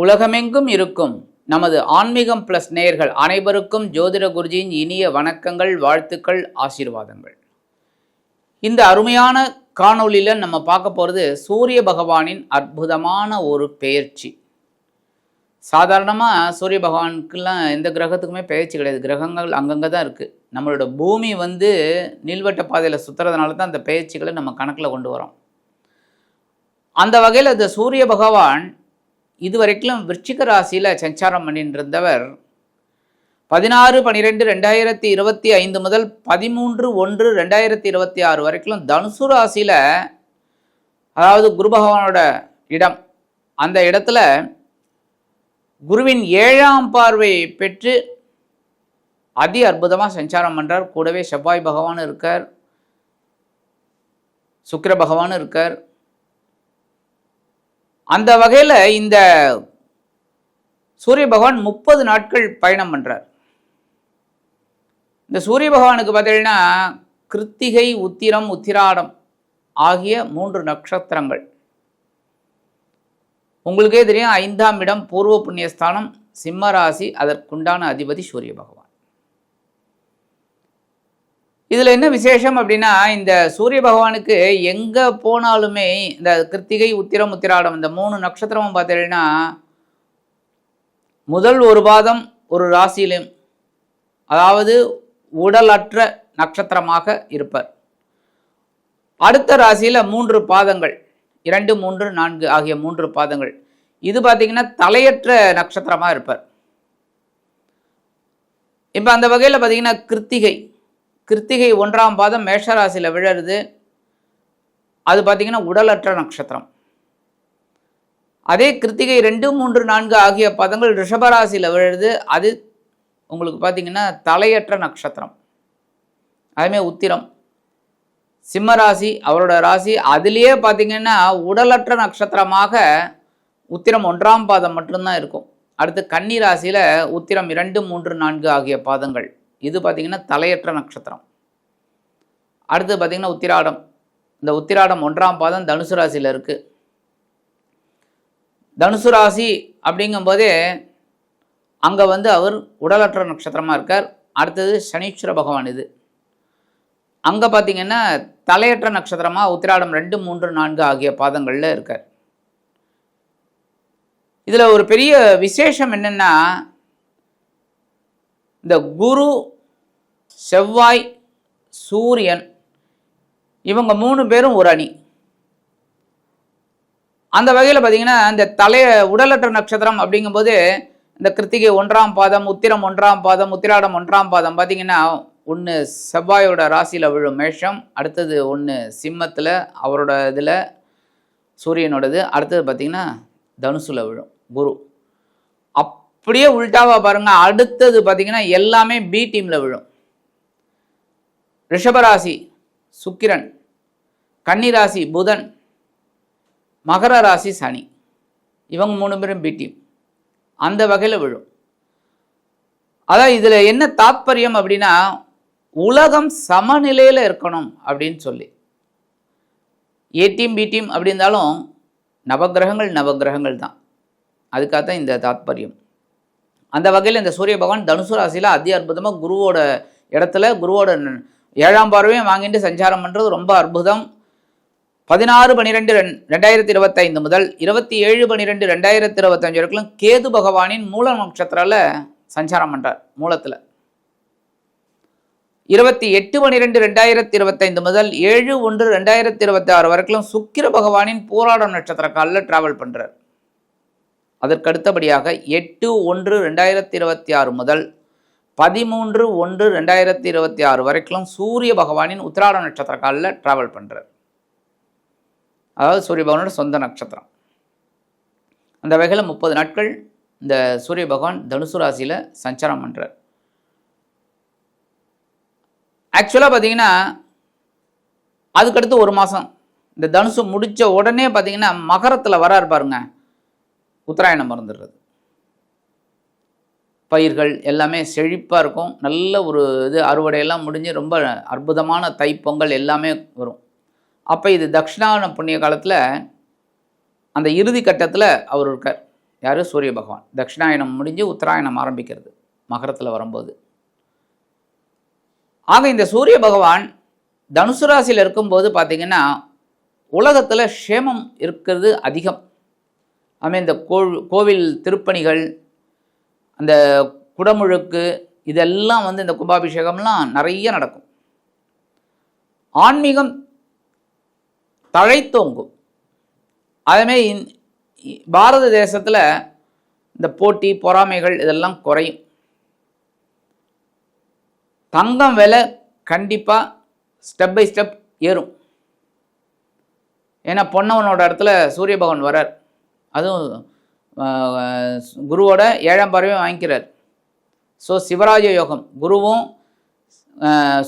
உலகமெங்கும் இருக்கும். நமது ஆன்மீகம் பிளஸ் நேயர்கள் அனைவருக்கும் ஜோதிட குருஜியின் இனிய வணக்கங்கள் வாழ்த்துக்கள் ஆசீர்வாதங்கள். இந்த அருமையான காணொளியில் நம்ம பார்க்க போகிறது சூரிய பகவானின் அற்புதமான ஒரு பெயர்ச்சி. சாதாரணமாக சூரிய பகவானுக்கெல்லாம் எந்த கிரகத்துக்குமே பெயர்ச்சி கிடையாது. கிரகங்கள் அங்கங்கே தான் இருக்குது நம்மளோட பூமி வந்து நீள்வட்ட பாதையில் சுற்றுறதுனால தான் அந்த பெயர்ச்சிகளை நம்ம கணக்கில் கொண்டு வரோம் அந்த வகையில் இந்த சூரிய பகவான் இதுவரைக்கும் விருச்சிக ராசியில் சஞ்சாரம் பண்ணிட்டு இருந்தவர் பதினாறு பன்னிரெண்டு ரெண்டாயிரத்தி இருபத்தி ஐந்து முதல் பதிமூன்று ஒன்று ரெண்டாயிரத்தி இருபத்தி ஆறு வரைக்கும் தனுசு ராசியில் அதாவது குரு பகவானோட இடம். அந்த இடத்துல குருவின் ஏழாம் பார்வையை பெற்று அதி அற்புதமாக சஞ்சாரம் பண்ணுறார் கூடவே செவ்வாய் பகவான் இருக்கார். சுக்கிர பகவான் இருக்கார். அந்த வகையில் இந்த சூரிய பகவான் முப்பது நாட்கள் பயணம் பண்ணுறார் இந்த சூரிய பகவானுக்கு பார்த்தீங்கன்னா கிருத்திகை உத்திரம் உத்திராடம் ஆகிய மூன்று நட்சத்திரங்கள். உங்களுக்கே தெரியும் ஐந்தாம் இடம் பூர்வ புண்ணியஸ்தானம் சிம்ம ராசி அதற்குண்டான அதிபதி சூரிய பகவான். இதில் என்ன விசேஷம் அப்படின்னா இந்த சூரிய பகவானுக்கு எங்கே போனாலுமே இந்த கிருத்திகை உத்திரம் உத்திராடம் இந்த மூணு நட்சத்திரமும் பார்த்தீங்கன்னா முதல் ஒரு பாதம் ஒரு ராசியிலும் அதாவது உடலற்ற நட்சத்திரமாக இருப்பார். அடுத்த ராசியில் மூன்று பாதங்கள் இரண்டு மூன்று நான்கு ஆகிய மூன்று பாதங்கள். இது பார்த்திங்கன்னா தலையற்ற நட்சத்திரமாக இருப்பார். இப்போ அந்த வகையில் பார்த்தீங்கன்னா கிருத்திகை கிருத்திகை ஒன்றாம் பாதம் மேஷராசியில் விழருது. அது பார்த்தீங்கன்னா உடலற்ற நட்சத்திரம். அதே கிருத்திகை ரெண்டு மூன்று நான்கு ஆகிய பதங்கள் ரிஷபராசியில் விழுது அது உங்களுக்கு பார்த்தீங்கன்னா தலையற்ற நட்சத்திரம். அதுமாதிரி உத்திரம். சிம்ம ராசி அவரோட ராசி அதுலேயே பார்த்தீங்கன்னா உடலற்ற நட்சத்திரமாக உத்திரம் ஒன்றாம் பாதம் மட்டும்தான் இருக்கும். அடுத்து கன்னி ராசியில் உத்திரம் இரண்டு மூன்று நான்கு ஆகிய பாதங்கள். இது பார்த்திங்கன்னா தலையற்ற நட்சத்திரம். அடுத்து பார்த்திங்கன்னா உத்திராடம். இந்த உத்திராடம் ஒன்றாம் பாதம் தனுசு ராசியில் இருக்குது தனுசு ராசி அப்படிங்கும்போதே அங்கே வந்து அவர் உடலற்ற நட்சத்திரமாக இருக்கார். அடுத்தது சனீஸ்வர பகவான் இது. அங்கே பார்த்தீங்கன்னா தலையற்ற நட்சத்திரமாக உத்திராடம் ரெண்டு மூன்று நான்கு ஆகிய பாதங்களில் இருக்கார். இதில் ஒரு பெரிய விசேஷம் என்னென்னா இந்த குரு செவ்வாய் சூரியன் இவங்க மூணு பேரும் ஒரு அணி. அந்த வகையில் பார்த்தீங்கன்னா இந்த தலைய உடலற்ற நட்சத்திரம் அப்படிங்கும்போது இந்த கிருத்திகை ஒன்றாம் பாதம் உத்திரம் ஒன்றாம் பாதம் உத்திராடம் ஒன்றாம் பாதம் பார்த்தீங்கன்னா ஒன்று செவ்வாயோட ராசியில் விழும் மேஷம் அடுத்தது ஒன்று சிம்மத்தில் அவரோட இதில் சூரியனோடது அடுத்தது பார்த்திங்கன்னா தனுசுல விழும் குரு. அப்படியே உள்டாவாக பாருங்கள் அடுத்தது பார்த்திங்கன்னா எல்லாமே பி டீமில் விழும். ரிஷபராசி சுக்கிரன் கன்னிராசி புதன் மகர ராசி சனி. இவங்க மூணு பேரும் பி டீம் அந்த வகையில் விழும். அதான் இதில் என்ன தாத்பரியம் அப்படின்னா உலகம் சமநிலையில் இருக்கணும் அப்படின்னு சொல்லி. ஏ டீம் பி டீம் அப்படி இருந்தாலும் நவகிரகங்கள் நவகிரகங்கள் தான். அதுக்காக தான் இந்த தாத்பரியம். அந்த வகையில் இந்த சூரிய பகவான் தனுசு ராசியில் அதி அற்புதமாக குருவோட இடத்துல குருவோட ஏழாம் பார்வையும் வாங்கிட்டு சஞ்சாரம் பண்ணுறது ரொம்ப அற்புதம். பதினாறு பன்னிரெண்டு ரெண் ரெண்டாயிரத்தி இருபத்தைந்து முதல் இருபத்தி ஏழு பன்னிரெண்டு ரெண்டாயிரத்தி இருபத்தஞ்சு வரைக்கும் கேது பகவானின் மூல நட்சத்திரால சஞ்சாரம் பண்ணுறார் மூலத்தில். இருபத்தி எட்டு பன்னிரெண்டு ரெண்டாயிரத்தி இருபத்தைந்து முதல் ஏழு ஒன்று ரெண்டாயிரத்தி இருபத்தி ஆறு வரைக்கும் சுக்கிர பகவானின் போராடம் நட்சத்திர காலில் டிராவல் பண்ணுறார் அதற்கு அடுத்தபடியாக எட்டு ஒன்று ரெண்டாயிரத்தி இருபத்தி ஆறு முதல் பதிமூன்று ஒன்று ரெண்டாயிரத்தி இருபத்தி ஆறு வரைக்கும் சூரிய பகவானின் உத்திராட நட்சத்திர காலில் ட்ராவல் பண்ணுறார் அதாவது சூரிய பகவானோட சொந்த நட்சத்திரம். அந்த வகையில் முப்பது நாட்கள் இந்த சூரிய பகவான் தனுசு ராசியில் சஞ்சாரம் பண்ணுறார் ஆக்சுவலாக பார்த்தீங்கன்னா அதுக்கடுத்து ஒரு மாதம் இந்த தனுசு முடித்த உடனே பார்த்தீங்கன்னா மகரத்தில் வராரு பாருங்க. உத்தராயணம் மறந்துடுறது. பயிர்கள் எல்லாமே செழிப்பாக இருக்கும். நல்ல ஒரு இது அறுவடையெல்லாம் முடிஞ்சு ரொம்ப அற்புதமான தைப்பொங்கல் எல்லாமே வரும். அப்போ இது தக்ஷிணான புண்ணிய காலத்தில் அந்த இறுதி கட்டத்தில் அவர் இருக்கார். யார்? சூரிய பகவான். தட்சிணாயனம் முடிஞ்சு உத்தராயணம் ஆரம்பிக்கிறது மகரத்தில் வரும்போது. ஆக இந்த சூரிய பகவான் தனுசு ராசியில் இருக்கும்போது பார்த்திங்கன்னா உலகத்தில் க்ஷேமம் இருக்கிறது அதிகம். அதுமாதிரி இந்த கோ கோவில் திருப்பணிகள் அந்த குடமுழுக்கு இதெல்லாம் வந்து இந்த கும்பாபிஷேகம்லாம் நிறைய நடக்கும். ஆன்மீகம் தழைத்தோங்கும். அதேமாரி இந்- பாரத தேசத்தில் இந்த போட்டி பொறாமைகள் இதெல்லாம் குறையும். தங்கம் விலை கண்டிப்பாக ஸ்டெப் பை ஸ்டெப் ஏறும். ஏன்னா பொன்னவனோட இடத்துல சூரிய பகவான் வரார் அதுவும் குருவோட ஏழாம் பார்வையும் வாங்கிக்கிறார். ஸோ சிவராஜ யோகம். குருவும்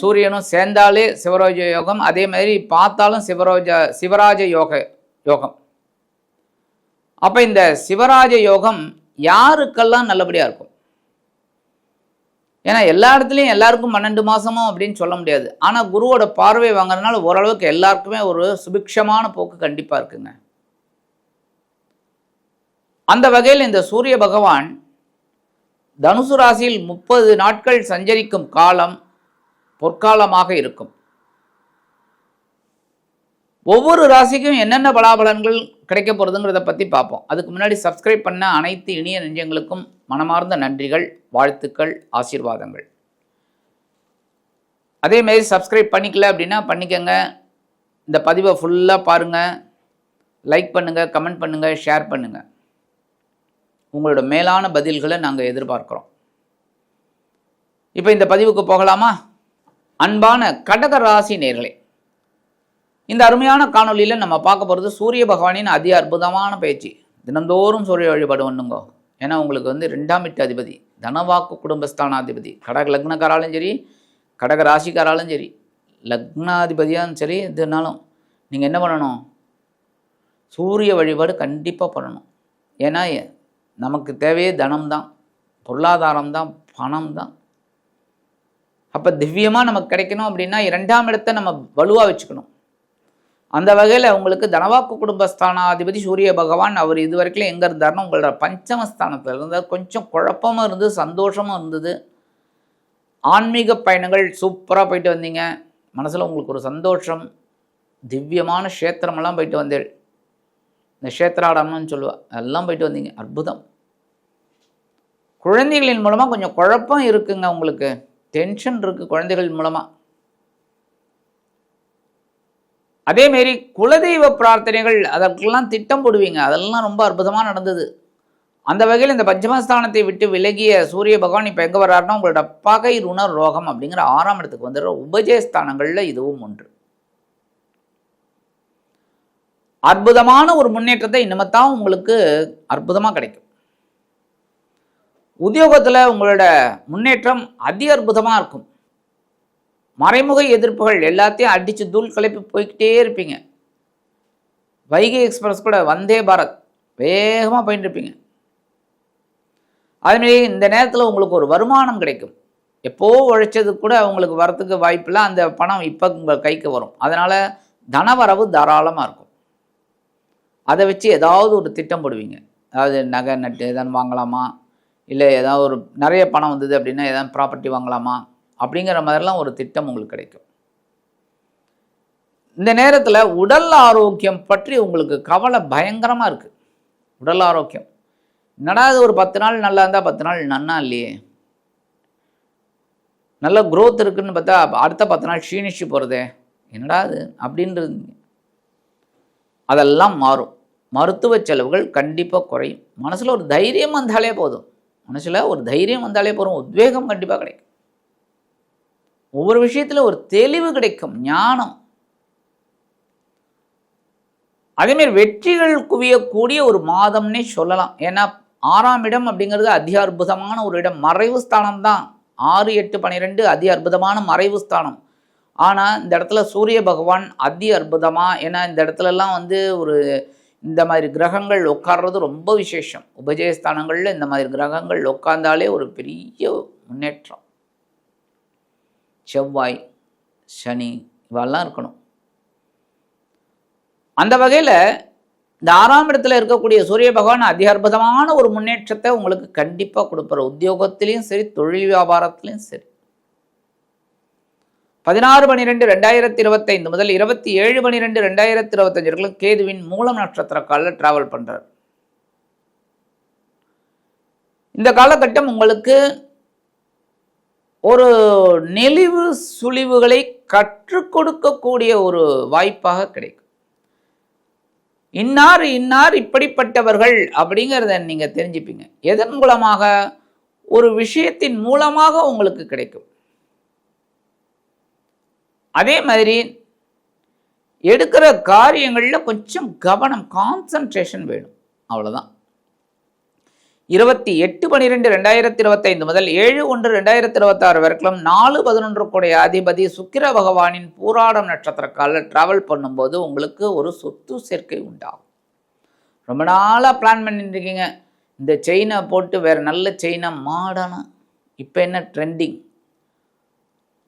சூரியனும் சேர்ந்தாலே சிவராஜ யோகம். அதே மாதிரி பார்த்தாலும் சிவராஜ சிவராஜ யோக யோகம். அப்போ இந்த சிவராஜ யோகம் யாருக்கெல்லாம் நல்லபடியாக இருக்கும்? ஏன்னா எல்லா இடத்துலையும் எல்லாருக்கும் பன்னெண்டு மாதமும் அப்படின்னு சொல்ல முடியாது. ஆனால் குருவோட பார்வை வாங்குறதுனால ஓரளவுக்கு எல்லாருக்குமே ஒரு சுபிக்ஷமான போக்கு கண்டிப்பாக இருக்குங்க. அந்த வகையில் இந்த சூரிய பகவான் தனுசு ராசியில் முப்பது நாட்கள் சஞ்சரிக்கும் காலம் பொற்காலமாக இருக்கும். ஒவ்வொரு ராசிக்கும் என்னென்ன பலாபலன்கள் கிடைக்க போகிறதுங்கிறத பற்றி பார்ப்போம். அதுக்கு முன்னாடி சப்ஸ்கிரைப் பண்ண அனைத்து இனிய நெஞ்சங்களுக்கும் மனமார்ந்த நன்றிகள் வாழ்த்துக்கள் ஆசீர்வாதங்கள். அதேமாரி சப்ஸ்கிரைப் பண்ணிக்கல அப்படின்னா பண்ணிக்கங்க. இந்த பதிவை ஃபுல்லாக பாருங்கள் லைக் பண்ணுங்கள் கமெண்ட் பண்ணுங்கள் ஷேர் பண்ணுங்கள் உங்களோட மேலான பதில்களை நாங்கள் எதிர்பார்க்குறோம். இப்போ இந்த பதிவுக்கு போகலாமா? அன்பான கடக ராசி நேர்களே இந்த அருமையான காணொளியில் நம்ம பார்க்க போகிறது சூரிய பகவானின் அதி அற்புதமான பயிற்சி தினந்தோறும் சூரிய வழிபாடு ஒன்றுங்கோ ஏன்னா உங்களுக்கு வந்து ரெண்டாம் வீட்டு அதிபதி தனவாக்கு குடும்பஸ்தானாதிபதி கடக லக்னக்காராலும் சரி கடக ராசிக்காராலும் சரி லக்னாதிபதியாலும் சரி இதுனாலும் நீங்கள் என்ன பண்ணணும்? சூரிய வழிபாடு கண்டிப்பாக பண்ணணும். ஏன்னா நமக்கு தேவையே தனம்தான் பொருளாதாரம் தான் பணம் தான் அப்போ திவ்யமாக நமக்கு கிடைக்கணும் அப்படின்னா இரண்டாம் இடத்தை நம்ம வலுவாக வச்சுக்கணும். அந்த வகையில் உங்களுக்கு தனவாக்கு குடும்பஸ்தானாதிபதி சூரிய பகவான் அவர் இது வரைக்கும் எங்கே இருந்தாருன்னா உங்களோட பஞ்சமஸ்தானத்தில் இருந்தார். கொஞ்சம் குழப்பமும் இருந்தது சந்தோஷமும் இருந்தது. ஆன்மீக பயணங்கள் சூப்பராக போயிட்டு வந்தீங்க. மனசில் உங்களுக்கு ஒரு சந்தோஷம் திவ்யமான க்ஷேத்திரமெல்லாம் போயிட்டு வந்தேள் இந்த க்ஷேத்ராடம்னு சொல்லுவா. எல்லாம் போயிட்டு வந்தீங்க. அற்புதம். குழந்தைகளின் மூலமாக கொஞ்சம் குழப்பம் இருக்குங்க உங்களுக்கு. டென்ஷன் இருக்குது குழந்தைகள் மூலமாக அதேமாரி குலதெய்வ பிரார்த்தனைகள் அதற்கெல்லாம் திட்டம் போடுவீங்க. அதெல்லாம் ரொம்ப அற்புதமாக நடந்தது. அந்த வகையில் இந்த பஞ்சமஸ்தானத்தை விட்டு விலகிய சூரிய பகவான் இப்போ எங்கே வர்றாருன்னா உங்களோட பகை ருண ரோகம் அப்படிங்கிற ஆறாம் இடத்துக்கு வந்துடுற உபஜயஸ்தானங்களில் இதுவும் ஒன்று. அற்புதமான ஒரு முன்னேற்றத்தை இனிமத்தான் உங்களுக்கு அற்புதமாக கிடைக்கும். உத்தியோகத்தில் உங்களோட முன்னேற்றம் அதி அற்புதமாக இருக்கும். மறைமுக எதிர்ப்புகள் எல்லாத்தையும் அடித்து தூள் கிளப்பி போய்க்கிட்டே இருப்பீங்க. வைகை எக்ஸ்பிரஸ் கூட வந்தே பாரத் வேகமாக போயிட்டு இருப்பீங்க. அதுமாரி இந்த நேரத்தில் உங்களுக்கு ஒரு வருமானம் கிடைக்கும். எப்போ உழைச்சது கூட உங்களுக்கு வரத்துக்கு வாய்ப்பில்லை அந்த பணம் இப்போ உங்கள் கைக்கு வரும். அதனால் தனவரவு தாராளமாக இருக்கும். அதை வச்சு ஏதாவது ஒரு திட்டம் போடுவீங்க. அதாவது நகை நட்டு எதாவது வாங்கலாமா? இல்லை ஏதாவது ஒரு நிறைய பணம் வந்தது அப்படின்னா ஏதாவது ப்ராப்பர்ட்டி வாங்கலாமா? அப்படிங்கிற மாதிரிலாம் ஒரு திட்டம் உங்களுக்கு கிடைக்கும். இந்த நேரத்தில் உடல் ஆரோக்கியம் பற்றி உங்களுக்கு கவலை பயங்கரமாக இருக்குது உடல் ஆரோக்கியம். என்னடா இது ஒரு பத்து நாள் நல்லா இருந்தால் பத்து நாள் நன்னா இல்லையே? நல்ல க்ரோத் இருக்குதுன்னு பார்த்தா அடுத்த பத்து நாள் க்ஷீணிச்சு போகிறதே என்னடா அது அப்படின்றது. அதெல்லாம் மாறும். மருத்துவ செலவுகள் கண்டிப்பாக குறையும். மனசில் ஒரு தைரியம் வந்தாலே போதும். மனசில் ஒரு தைரியம் வந்தாலே போதும். உத்வேகம் கண்டிப்பாக கிடைக்கும். ஒவ்வொரு விஷயத்தில் ஒரு தெளிவு கிடைக்கும். ஞானம். அதேமாரி வெற்றிகள் குவியக்கூடிய ஒரு மாதம்னே சொல்லலாம். ஏன்னா ஆறாம் இடம் அப்படிங்கிறது அதி அற்புதமான ஒரு இடம். மறைவு ஸ்தானம் தான் ஆறு எட்டு பன்னிரெண்டு அதி அற்புதமான மறைவு ஸ்தானம். ஆனால் இந்த இடத்துல சூரிய பகவான் அதி அற்புதமாக ஏன்னா இந்த இடத்துலலாம் வந்து ஒரு இந்த மாதிரி கிரகங்கள் உட்கார்றது ரொம்ப விசேஷம். உபஜயஸ்தானங்களில் இந்த மாதிரி கிரகங்கள் உட்கார்ந்தாலே ஒரு பெரிய முன்னேற்றம். செவ்வாய் சனி இவெல்லாம் இருக்கணும். அந்த வகையில் இந்த ஆறாம் இடத்துல இருக்கக்கூடிய சூரிய பகவான் அதி அற்புதமான ஒரு முன்னேற்றத்தை உங்களுக்கு கண்டிப்பாக கொடுப்பார். உத்தியோகத்திலையும் சரி தொழில் வியாபாரத்திலையும் சரி. பதினாறு பனிரெண்டு ரெண்டாயிரத்தி இருபத்தைந்து முதல் இருபத்தி ஏழு பனிரெண்டு ரெண்டாயிரத்தி இருபத்தஞ்சு வரைக்கும் கேதுவின் மூலம் நட்சத்திர காலில் டிராவல் பண்ணுறார் இந்த காலகட்டம் உங்களுக்கு ஒரு நெளிவு சுழிவுகளை கற்றுக் கொடுக்கக்கூடிய ஒரு வாய்ப்பாக கிடைக்கும். இன்னார் இன்னார் இப்படிப்பட்டவர்கள் அப்படிங்கிறத நீங்கள் தெரிஞ்சுப்பீங்க. எதன் மூலமாக? ஒரு விஷயத்தின் மூலமாக உங்களுக்கு கிடைக்கும். அதே மாதிரி எடுக்கிற காரியங்களில் கொஞ்சம் கவனம் கான்சன்ட்ரேஷன் வேணும். அவ்வளோதான் இருபத்தி எட்டு பன்னிரெண்டு ரெண்டாயிரத்தி இருபத்தைந்து முதல் ஏழு ஒன்று ரெண்டாயிரத்தி இருபத்தாறு வரைக்கும் நாலு பதினொன்று கூடிய அதிபதி சுக்கிர பகவானின் பூராடம் நட்சத்திர காலில் ட்ராவல் பண்ணும்போது உங்களுக்கு ஒரு சொத்து சேர்க்கை உண்டாகும். ரொம்ப நாளாக பிளான் பண்ணிட்டுருக்கீங்க இந்த செயினை போட்டு வேறு நல்ல செயினை மாடணும் இப்போ என்ன ட்ரெண்டிங்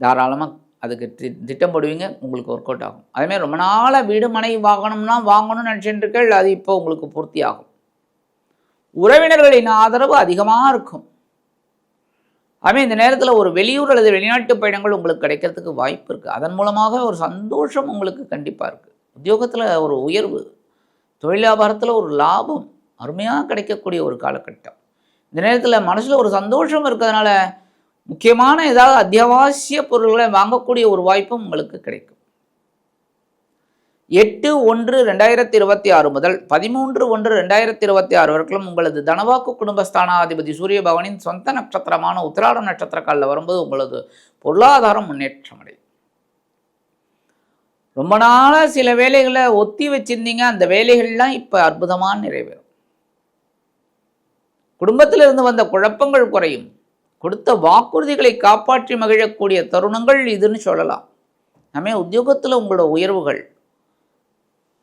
தாராளமாக அதுக்கு தி திட்டம் போடுவீங்க உங்களுக்கு ஒர்க் அவுட் ஆகும். அதேமாதிரி ரொம்ப நாளாக வீடு மனை வாங்கணும்னா வாங்கணும்னு நினச்சிட்டுருக்கள் அது இப்போ உங்களுக்கு பூர்த்தி ஆகும் உறவினர்களின் ஆதரவு அதிகமாக இருக்கும். அதுமாதிரி இந்த நேரத்தில் ஒரு வெளியூர் அல்லது வெளிநாட்டு பயணங்கள் உங்களுக்கு கிடைக்கிறதுக்கு வாய்ப்பு இருக்குது அதன் மூலமாக ஒரு சந்தோஷம் உங்களுக்கு கண்டிப்பாக இருக்குது உத்தியோகத்தில் ஒரு உயர்வு தொழில் வியாபாரத்தில் ஒரு லாபம் அருமையாக கிடைக்கக்கூடிய ஒரு காலகட்டம். இந்த நேரத்தில் மனசில் ஒரு சந்தோஷம் இருக்கிறதுனால முக்கியமான ஏதாவது அத்தியாவசிய பொருள்களை வாங்கக்கூடிய ஒரு வாய்ப்பும் உங்களுக்கு கிடைக்கும். எட்டு ஒன்று ரெண்டாயிரத்தி இருபத்தி ஆறு முதல் பதிமூன்று ஒன்று ரெண்டாயிரத்தி இருபத்தி ஆறு வரைக்கும் உங்களது தனவாக்கு குடும்பஸ்தானாதிபதி சூரிய பகவானின் சொந்த நட்சத்திரமான உத்திராட நட்சத்திர காலில் வரும்போது உங்களது பொருளாதாரம் முன்னேற்றம் அடையும். ரொம்ப நாளாக சில வேலைகளை ஒத்தி வச்சிருந்தீங்க. அந்த வேலைகள்லாம் இப்போ அற்புதமாக நிறைவேறும். குடும்பத்திலிருந்து வந்த குழப்பங்கள் குறையும். கொடுத்த வாக்குறுதிகளை காப்பாற்றி மகிழக்கூடிய தருணங்கள் இதுன்னு சொல்லலாம். நம்ம உத்தியோகத்தில் உங்களோட உயர்வுகள்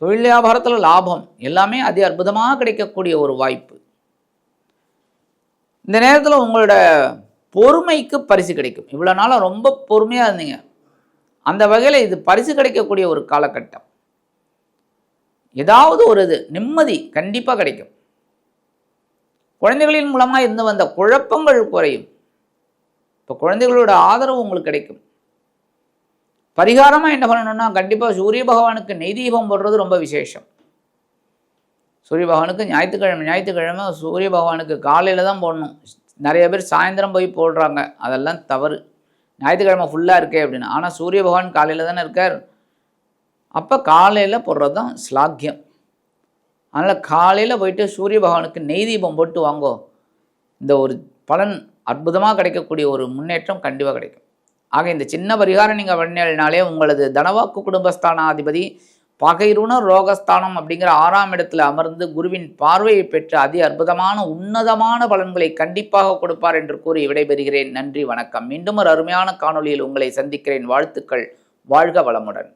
தொழில் வியாபாரத்தில் லாபம் எல்லாமே அதி அற்புதமாக கிடைக்கக்கூடிய ஒரு வாய்ப்பு. இந்த நேரத்தில் உங்களோட பொறுமைக்கு பரிசு கிடைக்கும். இவ்வளோ நாளாக ரொம்ப பொறுமையாக இருந்தீங்க. அந்த வகையில் இது பரிசு கிடைக்கக்கூடிய ஒரு காலகட்டம். ஏதாவது ஒரு இது நிம்மதி கண்டிப்பாக கிடைக்கும். குழந்தைகளின் மூலமாக இருந்து வந்த குழப்பங்கள் குறையும். இப்போ குழந்தைகளோட ஆதரவு உங்களுக்கு கிடைக்கும். பரிகாரமாக என்ன பண்ணணும்னா கண்டிப்பாக சூரிய பகவானுக்கு நெய் தீபம் போடுறது ரொம்ப விசேஷம். சூரிய பகவானுக்கு ஞாயிற்றுக்கிழமை ஞாயிற்றுக்கிழமை சூரிய பகவானுக்கு காலையில் தான் போடணும். நிறைய பேர் சாயந்தரம் போய் போடுறாங்க. அதெல்லாம் தவறு. ஞாயிற்றுக்கிழமை ஃபுல்லாக இருக்கே அப்படின்னு. ஆனால் சூரிய பகவான் காலையில் தானே இருக்கார். அப்போ காலையில் போடுறது தான் ஸ்லாக்கியம் அதனால் காலையில் போயிட்டு சூரிய பகவானுக்கு நெய் தீபம் போட்டு வாங்கோ. இந்த ஒரு பலன் அற்புதமாக கிடைக்கக்கூடிய ஒரு முன்னேற்றம் கண்டிப்பாக கிடைக்கும். ஆக இந்த சின்ன பரிகாரம் நீங்கள் பண்ணினாலே உங்களது தனவாக்கு குடும்பஸ்தானாதிபதி பகைருண ரோகஸ்தானம் அப்படிங்கிற ஆறாம் இடத்துல அமர்ந்து குருவின் பார்வையை பெற்று அதி அற்புதமான உன்னதமான பலன்களை கண்டிப்பாக கொடுப்பார் என்று கூறி விடைபெறுகிறேன். நன்றி வணக்கம். மீண்டும் ஒரு அருமையான காணொளியில் உங்களை சந்திக்கிறேன். வாழ்த்துக்கள். வாழ்க வளமுடன்.